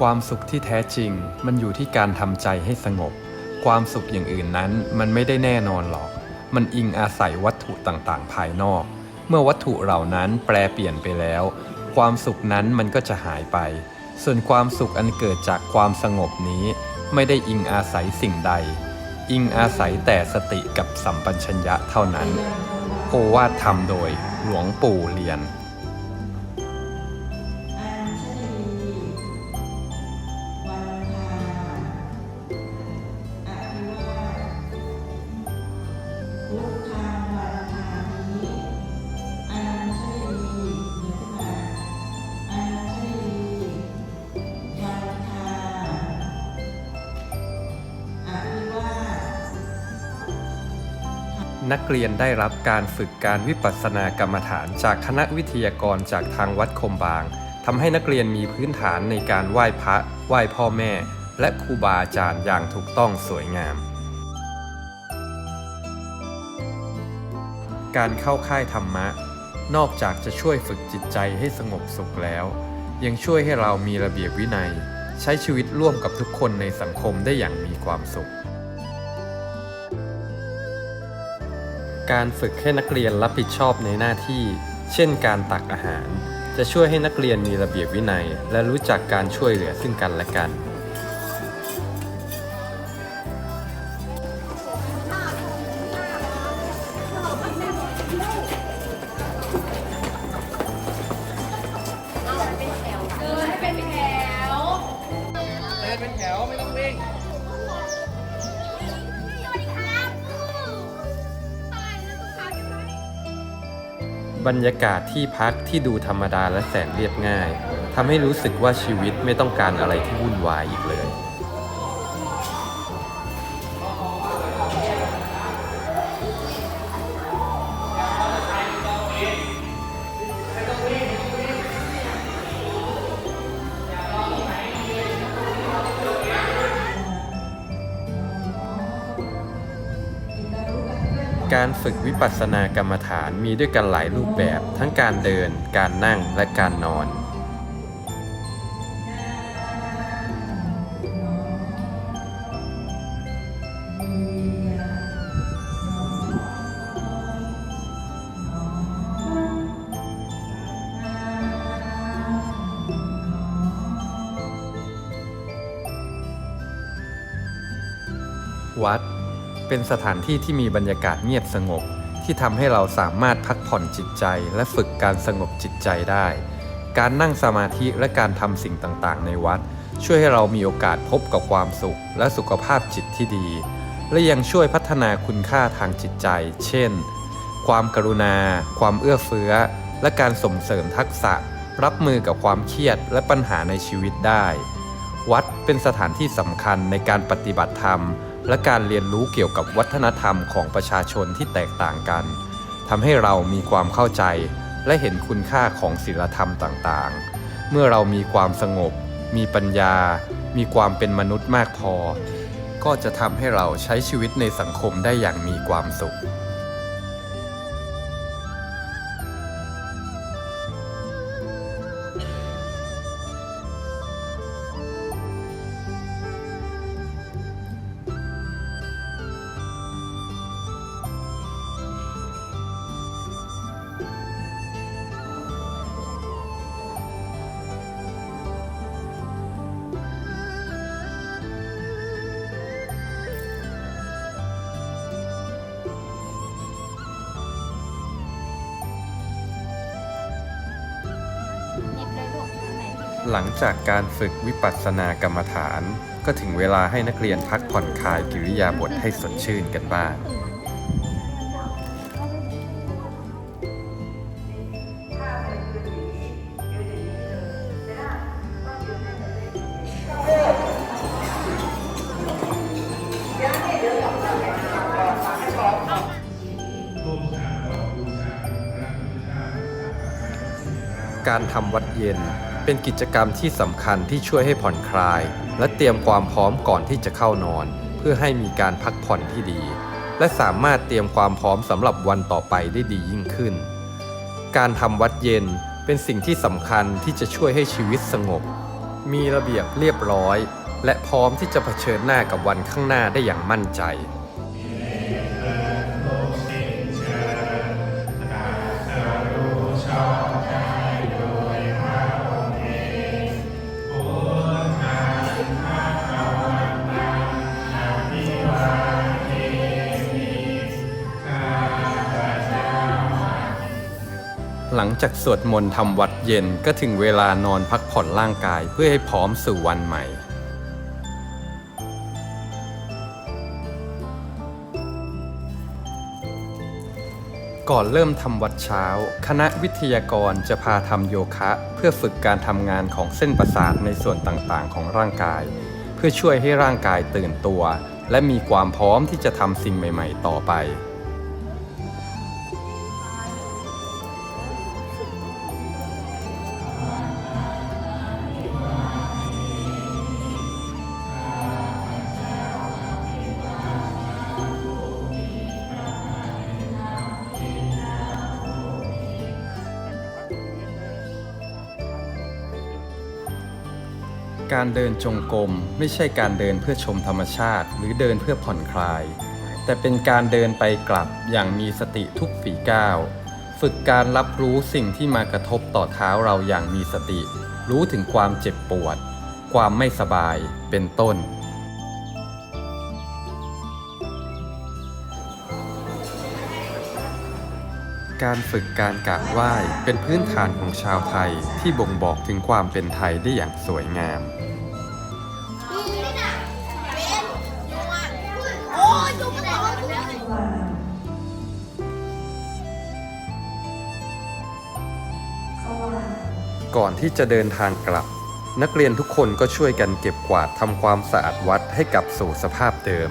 ความสุขที่แท้จริง มันอยู่ที่การทำใจให้สงบ ความสุขอย่างอื่นนั้น มันไม่ได้แน่นอนหรอก มันอิงอาศัยวัตถุต่างๆ ภายนอก เมื่อวัตถุเหล่านั้นแปรเปลี่ยนไปแล้ว ความสุขนั้นมันก็จะหายไป ส่วนความสุขอันเกิดจากความสงบนี้ ไม่ได้อิงอาศัยสิ่งใด อิงอาศัยแต่สติกับสัมปัญชัญญะเท่านั้น โอวาทธรรมโดยหลวงปู่เรียน พุทธังวันทามิอัญชลีเดี๋ยวขึ้นมาอัญชลีวันทาอภิวานักเรียนได้รับการฝึกการวิปัสสนากรรมฐานจากคณะวิทยากรจากทางวัดคมบางทำให้นักเรียนมีพื้นฐานในการไหว้พระ ไหว้พ่อแม่ และครูบาอาจารย์อย่างถูกต้องสวยงาม การเข้าค่ายธรรมะ นอกจากจะช่วยฝึกจิตใจให้สงบสุขแล้ว ยังช่วยให้เรามีระเบียบวินัย ใช้ชีวิตร่วมกับทุกคนในสังคมได้อย่างมีความสุข การฝึกให้นักเรียนรับผิดชอบในหน้าที่ เช่นการตักอาหาร จะช่วยให้นักเรียนมีระเบียบวินัย และรู้จักการช่วยเหลือซึ่งกันและกัน บรรยากาศที่พักที่ดูธรรมดาและแสนเรียบง่ายทำให้รู้สึกว่าชีวิตไม่ต้องการอะไรที่วุ่นวายอีกเลย การฝึกวิปัสสนากรรมฐานมีด้วยกันหลายรูปแบบ ทั้งการเดิน การนั่งและการนอน เป็นสถานที่ที่มีบรรยากาศเงียบสงบ ที่ทำให้เราสามารถพักผ่อนจิตใจ และฝึกการสงบจิตใจได้ การนั่งสมาธิและการทำสิ่งต่างๆ ในวัด ช่วยให้เรามีโอกาสพบกับความสุข และสุขภาพจิตที่ดี และยังช่วยพัฒนาคุณค่าทางจิตใจ เช่น ความกรุณา ความเอื้อเฟื้อ และการส่งเสริมทักษะ รับมือกับความเครียดและปัญหาในชีวิตได้ วัดเป็นสถานที่สำคัญในการปฏิบัติธรรม และการเรียนรู้เกี่ยวกับวัฒนธรรมของประชาชนที่แตกต่างกันทำให้เรามีความเข้าใจ และเห็นคุณค่าของศีลธรรมต่างๆ เมื่อเรามีความสงบ มีปัญญา มีความเป็นมนุษย์มากพอ ก็จะทำให้เราใช้ชีวิตในสังคมได้อย่างมีความสุข หลังจากการฝึกวิปัสสนากรรมฐาน ก็ถึงเวลาให้นักเรียนพักผ่อนคลายกิริยาบถให้สดชื่นกันบ้างการทำวัดเย็น เป็นกิจกรรมที่สำคัญที่ช่วยให้ผ่อนคลาย และเตรียมความพร้อมก่อนที่จะเข้านอน เพื่อให้มีการพักผ่อนที่ดี และสามารถเตรียมความพร้อมสำหรับวันต่อไปได้ดียิ่งขึ้น การทำวัดเย็นเป็นสิ่งที่สำคัญที่จะช่วยให้ชีวิตสงบ มีระเบียบเรียบร้อย และพร้อมที่จะเผชิญหน้ากับวันข้างหน้าได้อย่างมั่นใจ หลังจากสวดมนต์ทำวัดเย็นก็ถึงเวลานอนพักผ่อนร่างกายเพื่อให้พร้อมสู่วันใหม่ ก่อนเริ่มทำวัดเช้า คณะวิทยากรจะพาทำโยคะ เพื่อฝึกการทำงานของเส้นประสาทในส่วนต่างๆ ของร่างกาย เพื่อช่วยให้ร่างกายตื่นตัว และมีความพร้อมที่จะทำสิ่งใหม่ ๆ ต่อไป การเดินจงกรมไม่ใช่การเดินเพื่อชมธรรมชาติ หรือเดินเพื่อผ่อนคลาย แต่เป็นการเดินไปกลับอย่างมีสติทุกฝีก้าว ฝึกการรับรู้สิ่งที่มากระทบต่อเท้าเราอย่างมีสติ รู้ถึงความเจ็บปวด ความไม่สบายเป็นต้น การฝึกการกราบไหว้เป็นพื้นฐานของชาวไทยที่บ่งบอกถึงความเป็นไทยได้อย่างสวยงาม ก่อนที่จะเดินทางกลับ นักเรียนทุกคนก็ช่วยกันเก็บกวาดทำความสะอาดวัดให้กลับสู่สภาพเดิม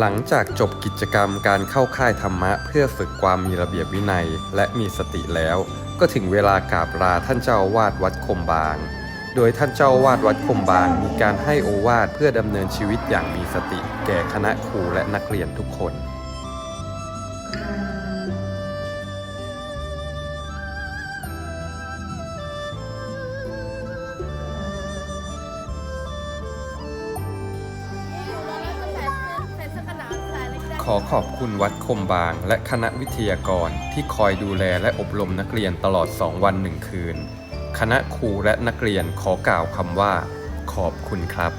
หลังจากจบกิจกรรมการเข้าค่ายธรรมะ เพื่อฝึกความมีระเบียบวินัยและมีสติแล้ว ก็ถึงเวลากราบลาท่านเจ้าวาดวัดคมบาง โดยท่านเจ้าวาดวัดคมบางมีการให้โอวาทเพื่อดำเนินชีวิตอย่างมีสติ แก่คณะครูและนักเรียนทุกคน ขอขอบคุณวัดคมบาง และคณะวิทยากรที่คอยดูแลและอบรมนักเรียนตลอด 2 วัน 1 คืน คณะครูและนักเรียนขอกล่าวคำว่า ขอบคุณครับ